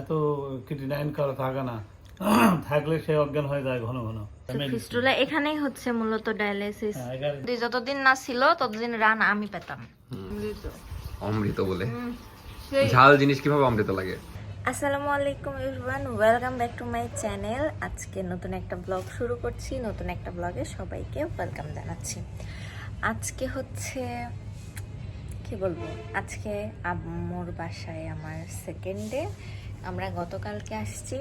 এত কিডনাইন করা থাকে না। থাকলে সে অজ্ঞান হয়ে যায় ঘন ঘন। ফিস্টুলা এখানেই হচ্ছে মূলত ডায়ালিসিস হ্যাঁ, যতদিন না ছিল ততদিন রান আমি পেতাম। অমৃত। বলে? ঝাল জিনিস কীভাবে অমৃত লাগে? আসসালামু আলাইকুম everyone welcome back to my channel আজকে নতুন একটা ব্লগ শুরু করছি। নতুন একটা ব্লগে সবাইকে ওয়েলকাম জানাচ্ছি। আজকে হচ্ছে কি বলব? আজকে আম্মুর বাসায় আমার সেকেন্ড ডে আমরা গতকালকে আসছি,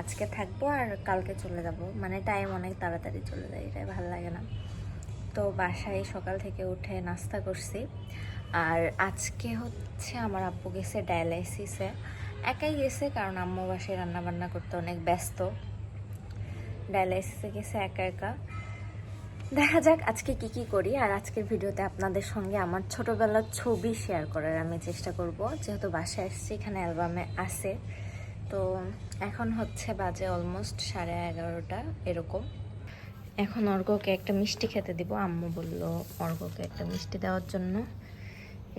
আজকে থাকব আর কালকে চলে যাব। মানে টাইম অনেক তাড়াতাড়ি চলে যায়, এটাই ভালো লাগে না। তো বাসায় সকাল থেকে উঠে নাস্তা করছি। আর আজকে হচ্ছে আমার আব্বু গেছে ডায়ালাইসিসে। একাই গেছে কারণ আম্মু বাসায় রান্নাবান্না করতে অনেক ব্যস্ত। ডায়ালাইসিসে গেছে একা একা। দেখা যাক আজকে কি কি করি, আর আজকের ভিডিওতে আপনাদের সঙ্গে আমার ছোটবেলার ছবি শেয়ার করার আমি চেষ্টা করব। যেহেতু বাসায় এসেছি, এখানে অ্যালবামে আছে। তো এখন হচ্ছে বাজে অলমোস্ট সাড়ে এগারোটা এরকম। এখন অর্ঘকে একটা মিষ্টি খেতে দিব। আম্মু বলল অর্ঘকে একটা মিষ্টি দেওয়ার জন্য।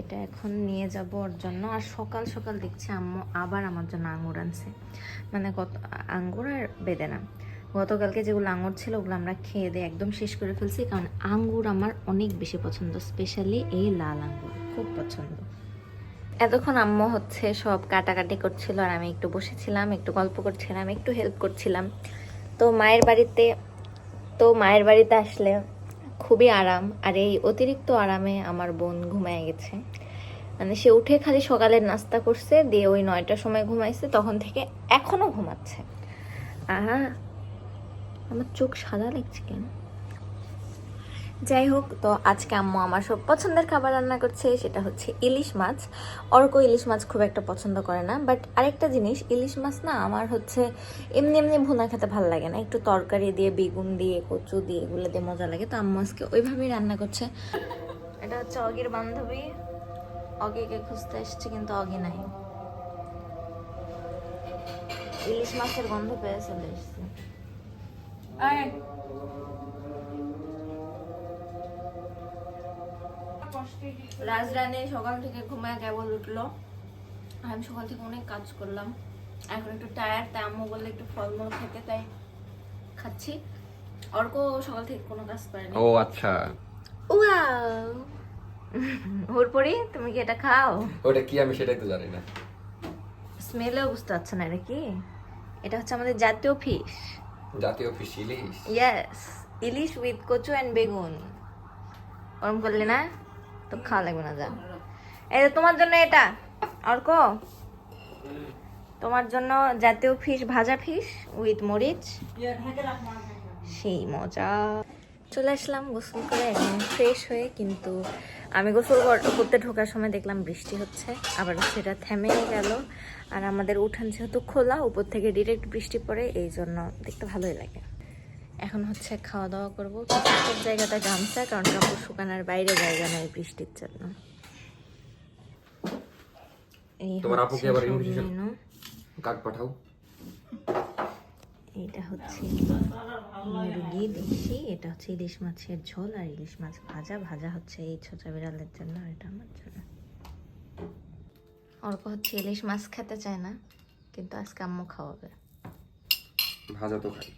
এটা এখন নিয়ে যাব ওর জন্য। আর সকাল সকাল দেখছি আম্মু আবার আমার জন্য আঙুর আনছে। মানে গত আঙ্গুর আর বেদেনা। গতকালকে যেগুলো আঙুর ছিল, ওগুলো আমরা খেয়ে দিয়ে একদম শেষ করে ফেলছি, কারণ আঙ্গুর আমার অনেক বেশি পছন্দ স্পেশালি এই লাল আঙ্গুর খুব পছন্দ। এতক্ষণ আম্মু হচ্ছে সব কাটাকাটি করছিল, আর আমি একটু বসেছিলাম, একটু গল্প করছিলাম, একটু হেল্প করছিলাম। তো মায়ের বাড়িতে, তো মায়ের বাড়িতে আসলে খুবই আরাম, আর এই অতিরিক্ত আরামে আমার বোন ঘুমায় গেছে। মানে সে উঠে খালি সকালের নাস্তা করছে, দিয়ে ওই নয়টার সময় ঘুমাইছে, তখন থেকে এখনও ঘুমাচ্ছে। আহা আমার চোখ সাদা লাগছে কেন? যাই হোক, তো আজকে আম্মু আমার সব পছন্দের খাবার রান্না করছে, সেটা হচ্ছে ইলিশ মাছ। অর্ক ইলিশ মাছ খুব একটা পছন্দ করে না বাট আরেকটা জিনিস, ইলিশ মাছ না আমার হচ্ছে এমনি এমনি ভুনা খেতে ভালো লাগে না। একটু তরকারি দিয়ে, বেগুন দিয়ে, কচু দিয়ে, এগুলো দিয়ে মজা লাগে। তো আম্মু আজকে ওইভাবেই রান্না করছে। এটা হচ্ছে অগির বান্ধবী। অগিকে খুঁজতে এসছে, কিন্তু অগি নাই। ইলিশ মাছের গন্ধ পেয়ে চলে এসছে। রাজরানী সকাল থেকে ঘুমায় কেবল উঠল। আমি সকাল থেকে অনেক কাজ করলাম। এখন একটু টায়ার্ড তাই আম্মু বললে একটু ফলমূল খেতে তাই খাচ্ছি। অর্ক সকাল থেকে কোনো কাজ করেনি। ও আচ্ছা। ওয়াও। হুরপরি তুমি কি এটা খাও? ওটা কি আমি সেটাই তো জানি না। স্মেলেও বুঝতে পারছ না এটা কি? এটা হচ্ছে আমাদের জাতীয় ফিশ। জাতীয় fish ilish yes ilish with কচু অ্যান্ড বেগুন ওরম করলে না তো খাওয়া লাগবে না যা যে তোমার জন্য এটা অর্ক তোমার জন্য জাতীয় ফিশ ভাজা ফিশ উইথ মরিচ সেই মজা চলে আসলাম গোসল করে এখন ফ্রেশ হয়ে কিন্তু আমি গোসল কর- করতে ঢোকার সময় দেখলাম বৃষ্টি হচ্ছে, আবার সেটা থেমে গেল। আর আমাদের উঠান যেহেতু খোলা উপর থেকে ডিরেক্ট বৃষ্টি পড়ে এই জন্য দেখতে ভালোই লাগে। এখন হচ্ছে খাওয়া দাওয়া করব। সব জায়গাটা গামছা কারণ কাপড় শুকানোর বাইরে জায়গা নেই বৃষ্টির জন্য। তোমার হচ্ছে আপুকে আবার সব কাক পাঠাও। এইটা হচ্ছে মুরগি দেশি এটা হচ্ছে ইলিশ মাছের ঝোল আর ইলিশ মাছ ভাজা। ভাজা হচ্ছে এই ছোট বিড়ালের জন্য আর এটা আমার জন্য। অল্প হচ্ছে ইলিশ মাছ খেতে চায় না কিন্তু আজকে আম্মু খাওয়াবে। ভাজা তো খাই।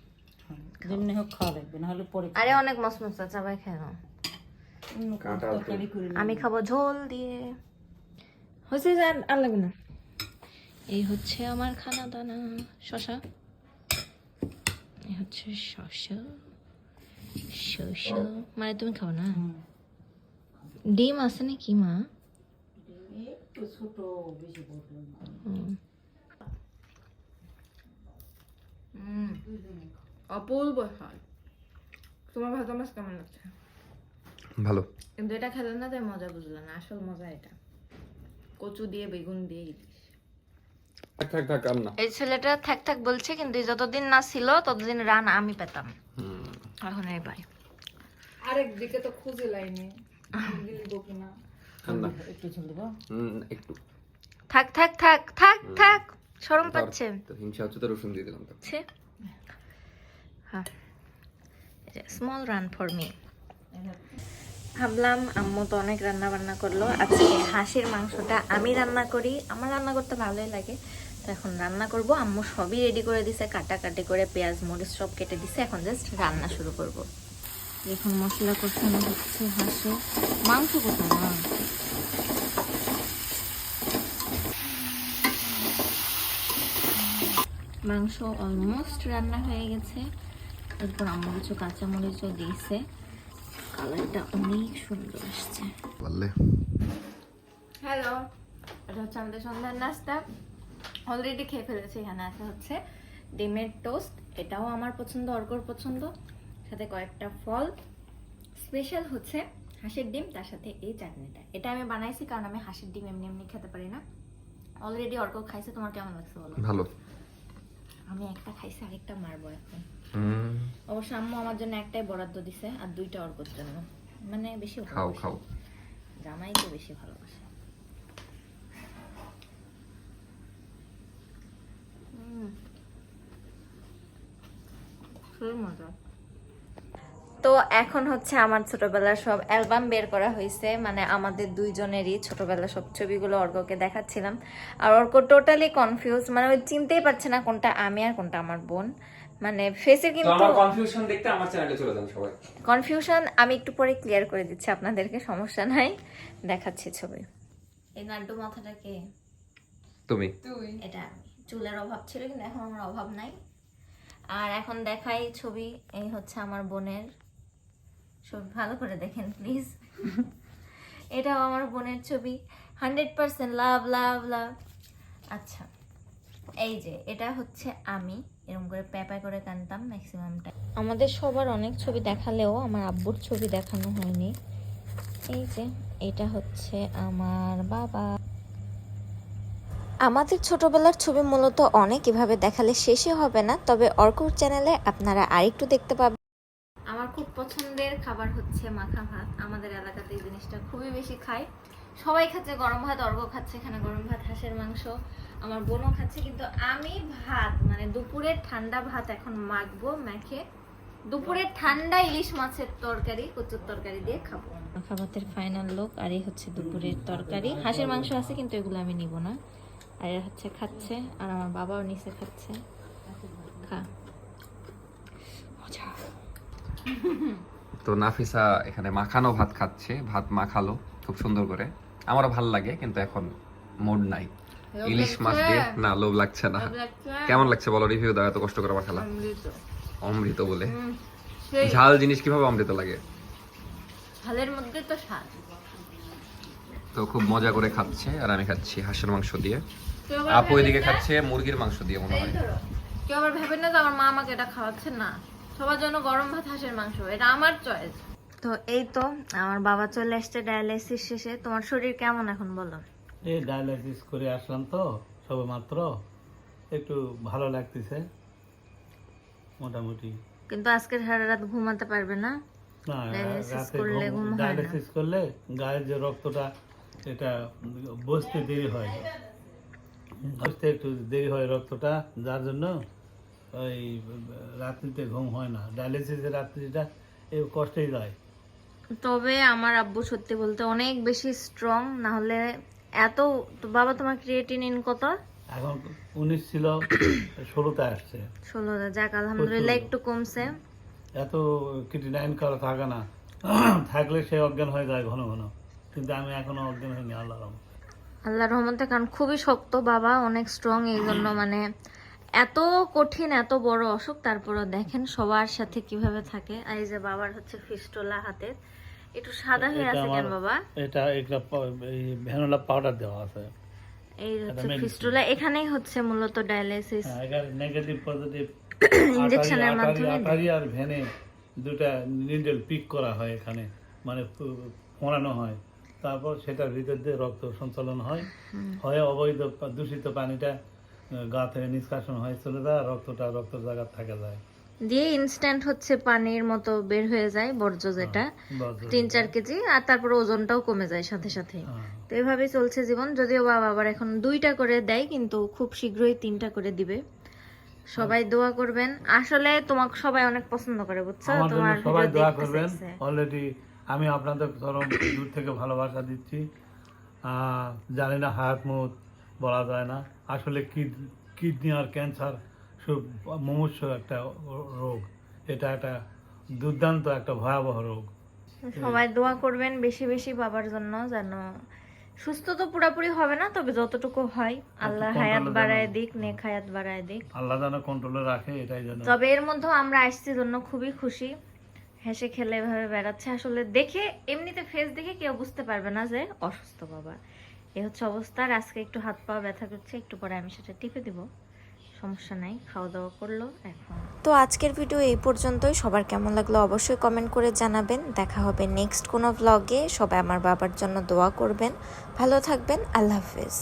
যেমনি হোক খাওয়া লাগবে না হলে পরে আরে অনেক মসমসা চাবাই খেয়ে নাও। আমি খাব ঝোল দিয়ে। হয়েছে যে আর- লাগবে না। এই হচ্ছে আমার খানা দানা শশা এই হচ্ছে শশা শশা মানে তুমি খাও না? ডিম আছে নাকি মা? ছোট বেশি বড় না। অপূর্ব তোমার ভাত মাছ কেমন লাগছে? ভালো। কিন্তু এটা খেলে না তাই মজা বুঝলো না আসল মজা এটা। কচু দিয়ে বেগুন দিয়ে ইলিশ। থাক থাক থাক না এই ছেলেটা থাক থাক বলছে কিন্তু যতদিন না ছিল ততদিন রান আমি পেতাম। এখন এই পাই আরেক দিকে তো খুঁজে লাইনি। গিলব কিনা? ঠান্ডা একটু ঝোল দেবো? হুম, একটু। থাক থাক থাক থাক থাক শরম পাচ্ছে। তো হিংসা হচ্ছে তো রসুন দিয়ে দিলাম ছে। হ্যাঁ স্মল রান ফর মি ভাবলাম আম্মু তো অনেক রান্না বান্না করল। আজকে হাঁসের মাংসটা আমি রান্না করি। আমার রান্না করতে ভালোই লাগে। তো এখন রান্না করব। আম্মু সবই রেডি করে দিছে। কাটাকাটি করে পেঁয়াজ মরিচ সব কেটে দিছে। এখন জাস্ট রান্না শুরু করব। এখন মশলা কষানো হচ্ছে হাঁসে মাংস কোথায় না মাংস অলমোস্ট রান্না হয়ে গেছে। এরপর আম্মু কিছু কাঁচামরিচও দিয়েছে। কালারটা অনেক সুন্দর আসছে। বললে। হ্যালো এটা হচ্ছে আমাদের সন্ধ্যার নাস্তা। অলরেডি খেয়ে ফেলেছি এখানে আছে হচ্ছে ডিমের টোস্ট এটাও আমার পছন্দ অর্কর পছন্দ। সাথে কয়েকটা ফল। স্পেশাল হচ্ছে হাঁসের ডিম তার সাথে এই চাটনিটা। এটা আমি বানাইছি কারণ আমি হাঁসের ডিম এমনি এমনি খেতে পারি না। অলরেডি অর্ক খাইছে তোমার কেমন লাগছে বলো? ভালো। আমি একটা খাইছি আরেকটা মারবো এখন। হুম, অবশ্য আম্মু আমার জন্য একটাই বরাদ্দ দিছে আর দুইটা অর্কর জন্য। মানে বেশি খাও ভালোবাসে। জামাই তো বেশি ভালোবাসে। খুবই মজা। তো এখন হচ্ছে আমার ছোটবেলার সব অ্যালবাম বের করা হয়েছে মানে আমাদের দুইজনেরই ছোটবেলার সব ছবিগুলো অর্ককে দেখাচ্ছিলাম। আর অর্ক টোটালি কনফিউজ মানে ওই চিনতেই পারছে না কোনটা আমি আর কোনটা আমার বোন। মানে ফেসে কিন্তু আমার কনফিউশন দেখতে আমার চ্যানেলে চলে যান সবাই। কনফিউশন আমি একটু পরে ক্লিয়ার করে দিচ্ছি আপনাদেরকে সমস্যা নাই। দেখাচ্ছি ছবি। এই নাড্ডু মাথাটাকে তুমি। তুই। এটা চুলের অভাব ছিল কিন্তু এখন আমার অভাব নাই। আর এখন দেখাই ছবি এই হচ্ছে আমার বোনের। ছবি ভালো করে দেখেন প্লিজ এটাও আমার বোনের ছবি। হান্ড্রেড পার্সেন্ট লাভ লাভ লাভ আচ্ছা এই যে, এটা হচ্ছে আমি। এরকম করে প্যাপায় করে কানতাম ম্যাক্সিমামটা আমাদের সবার অনেক ছবি দেখালেও আমার আব্বুর ছবি দেখানো হয়নি। এই যে, এটা হচ্ছে আমার বাবা। আমাদের ছোটবেলার ছবি মূলত অনেক এভাবে দেখালে শেষে হবে না, তবে অর্কুর চ্যানেলে আপনারা আরেকটু দেখতে পাবেন। আমার খুব পছন্দের খাবার হচ্ছে মাখা ভাত। আমাদের এলাকাতে এই জিনিসটা খুবই বেশি খায়। সবাই খাচ্ছে গরম ভাত, অর্ঘ খাচ্ছে এখানে গরম ভাত, হাঁসের মাংস। আমার বোনও খাচ্ছে, কিন্তু আমি ভাত মানে দুপুরের ঠান্ডা ভাত এখন মাখবো, মেখে। দুপুরের ঠান্ডা ইলিশ মাছের তরকারি, কচুর তরকারি দিয়ে খাব। মাখা ভাতের ফাইনাল লোক আর এই হচ্ছে দুপুরের তরকারি। হাঁসের মাংস আছে, কিন্তু এগুলো আমি নিব না। আর হচ্ছে খাচ্ছে, আর আমার বাবাও নিচে খাচ্ছে। খা। তো নাফিসা এখানে মাখানো ভাত খাচ্ছে ভাত মাখালো খুব সুন্দর করে। আমারও ভালো লাগে কিন্তু এখন মুড নাই। ইলিশ মাছ দিয়ে? না লোভ লাগছে না। কেমন লাগছে বলো রিভিউ দাও এত কষ্ট করে আমার খেলা অমৃত বলে। ঝাল জিনিস কীভাবে অমৃত লাগে? ঝালের মধ্যে তো স্বাদ। তো খুব মজা করে খাচ্ছে আর আমি খাচ্ছি হাঁসের মাংস দিয়ে। আপু এদিকে খাচ্ছে মুরগির মাংস দিয়ে মনে হয়। কেউ আবার ভেবে না যে আমার মা আমাকে এটা খাওয়াচ্ছে? না। সবার জন্য গরম ভাত হাঁসের মাংস এটা আমার চয়েস তো এই তো আমার বাবা চলে এসছে ডায়ালাইসিস শেষে। তোমার শরীর কেমন এখন বলো? এই ডায়ালাইসিস করে আসলাম তো সবে মাত্র একটু ভালো লাগতেছে মোটামুটি। কিন্তু আজকে সারা রাত ঘুমাতে পারবে না। করলে ঘুম হয়। ডায়ালিসিস করলে গায়ের যে রক্তটা এটা বসতে দেরি হয়। বসতে একটু দেরি হয় রক্তটা যার জন্য ওই রাত্রিতে ঘুম হয় না। ডায়ালিসিসের রাত্রিটা এই কষ্টেই যায় তবে আমার আব্বু সত্যি বলতে অনেক বেশি স্ট্রং না হলে এত বাবা তোমার ক্রিয়েটিনিন কত? এখন উনিশ ছিল ষোলোতে আসছে। ষোলো যাক আলহামদুলিল্লাহ একটু কমছে। এত কিটিনাইন করা থাকে না। থাকলে সে অজ্ঞান হয়ে যায় ঘন ঘন। কিন্তু আমি এখনও অজ্ঞান হইনি আল্লাহ রহমতে। আল্লাহ রহমতে কারণ খুবই শক্ত বাবা অনেক স্ট্রং এই জন্য মানে এত কঠিন এত বড় অসুখ তারপরও দেখেন সবার সাথে কীভাবে থাকে। আর এই যে বাবার হচ্ছে ফিস্টোলা হাতে। একটু সাদা হয়ে আছে কেন বাবা? এটা এই ভ্যানোলা পাউডার দেওয়া আছে। এই হচ্ছে। ফিস্টোলা। এখানেই হচ্ছে মূলত ডায়ালাইসিস। হ্যাঁ, নেগেটিভ পজিটিভ ইঞ্জেকশনের মাধ্যমে আটারি আর ভ্যানে দুটা নিডল পিক করা হয় এখানে। মানে ফোড়ানো হয়। তারপর সেটার ভিতর দিয়ে রক্ত সঞ্চালন হয়। হয় অবৈধ দূষিত পানিটা। গা থেকে নিষ্কাশন হয় চলে যায় রক্তটা রক্তের জায়গা থাকে যায়। দিয়ে ইনস্ট্যান্ট হচ্ছে পানির মতো বের হয়ে যায় বর্জ্য যেটা তিন চার কেজি আর তারপর ওজনটাও কমে যায় সাথে সাথে। হ্যাঁ। তো এভাবেই চলছে জীবন যদিও বাবা আবার এখন দুইটা করে দেয় কিন্তু খুব শীঘ্রই তিনটা করে দিবে। সবাই দোয়া করবেন। আসলে তোমাকে সবাই অনেক পছন্দ করে বুঝছ? তোমার সবাই দোয়া করবেন। অলরেডি আমি আপনাদের চরম দূর থেকে ভালোবাসা দিচ্ছি। জানি না হায়াত মুহূর্ত বলা যায় না। আসলে কিডনি আর ক্যান্সার সব মুমূর্ষ একটা রোগ। এটা একটা দুর্দান্ত একটা ভয়াবহ রোগ। সবাই দোয়া করবেন বেশি বেশি বাবার জন্য যেন সুস্থ তো পুরোপুরি হবে না তবে যতটুকু হয় আল্লাহ হায়াত বাড়ায় দিক নেক হায়াত বাড়ায় দিক। আল্লাহ যেন কন্ট্রোলে রাখে এটাই যেন। তবে এর মধ্যেও আমরা আসছি জন্য খুবই খুশি। হেসে খেলে এভাবে বেড়াচ্ছে। আসলে দেখে এমনিতে ফেস দেখে কেউ বুঝতে পারবে না যে অসুস্থ বাবা। এ হচ্ছে অবস্থা। আর আজকে একটু হাত পা ব্যথা করছে, একটু পরে আমি সেটা টিপে দেবো। সমস্যা নাই খাওয়া দাওয়া করল, এখন। তো আজকের ভিডিও এই পর্যন্তই। সবার কেমন লাগল অবশ্যই কমেন্ট করে জানাবেন। দেখা হবে নেক্সট কোনো ব্লগে সবাই আমার বাবার জন্য দোয়া করবেন। ভালো থাকবেন, আল্লাহ হাফেজ।